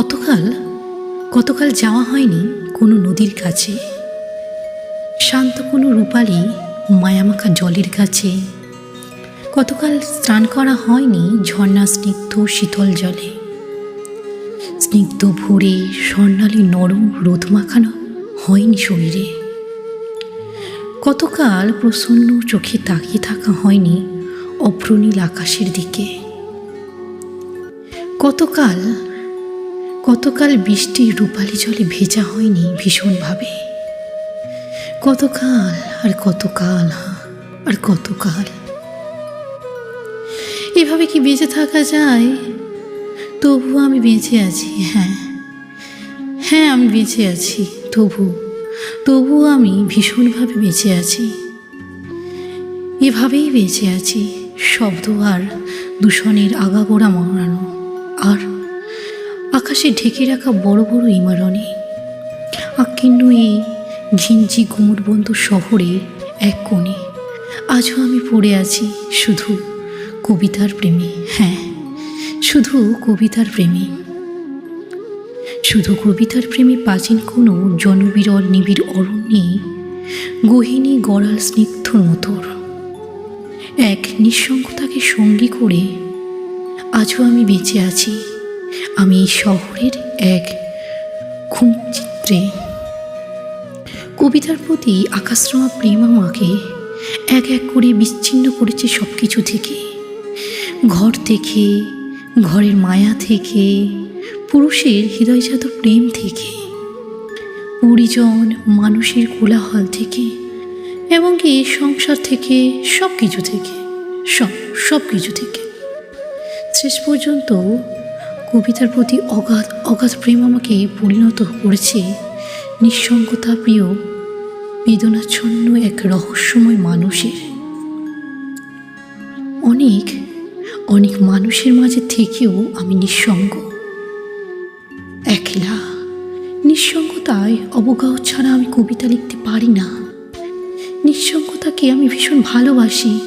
কতকাল কতকাল যাওয়া হয়নি কোনো নদীর কাছে। শান্ত কোনো রূপালি মায়ামাখা জলের কাছে। কতকাল স্নান করা হয়নি ঝর্ণা স্নিগ্ধ শীতল জলে। স্নিগ্ধ ভোরে স্বর্ণালী নরম রোদ মাখানো হয়নি শরীরে। কতকাল প্রসন্ন চোখে তাকিয়ে থাকা হয়নি অভ্রনীল আকাশের দিকে। কতকাল কতকাল বৃষ্টির রূপালি জলে ভেজা হয়নি ভীষণভাবে। কতকাল আর কতকাল আর কতকাল। এভাবে কি বেঁচে থাকা যায়? তবু আমি বেঁচে আছি হ্যাঁ। হ্যাঁ আমি বেঁচে আছি তবু তবু আমি ভীষণভাবে বেঁচে আছি। এভাবেই বেঁচে আছি, শব্দ আর দূষণের আগাগোড়া মারানো আর আকাশে ঢেকে রাখা বড় বড় ইমারণে। আকিন্ন এই ঘিঞ্জি ঘুমুরবন্ধ শহরে এক কোণে। আজও আমি পড়ে আছি শুধু কবিতার প্রেমে হ্যাঁ শুধু কবিতার প্রেমে। শুধু কবিতার প্রেমে প্রাচীন কোনো জনবিরল নিবিড় অরণ্যে গহিনী গড়াল স্নিগ্ধ মতোর। এক নিঃসঙ্গতাকে সঙ্গী করে আজও আমি বেঁচে আছি। আমি শহরের এক ঘুমচিত্রে। কবিতার প্রতি আকাশরমা প্রেম আমাকে এক এক করে বিচ্ছিন্ন করেছে সব কিছু থেকে। ঘর থেকে, ঘরের মায়া থেকে, পুরুষের হৃদয়জাত প্রেম থেকে, পরিজন মানুষের কোলাহল থেকে এবং কি সংসার থেকে সব কিছু থেকে, সব সব কিছু থেকে। শেষ পর্যন্ত কবিতার প্রতি অগাধ অগাধ প্রেম আমাকে পরিণত করেছে। নিঃসঙ্গতা প্রিয়, বেদনাচ্ছন্ন এক রহস্যময় মানুষের। অনেক অনেক মানুষের মাঝে থেকেও আমি নিঃসঙ্গ। একলা, নিঃসঙ্গতায় অবগাহ ছাড়া আমি কবিতা লিখতে পারি না। নিঃসঙ্গতাকে আমি ভীষণ ভালোবাসি।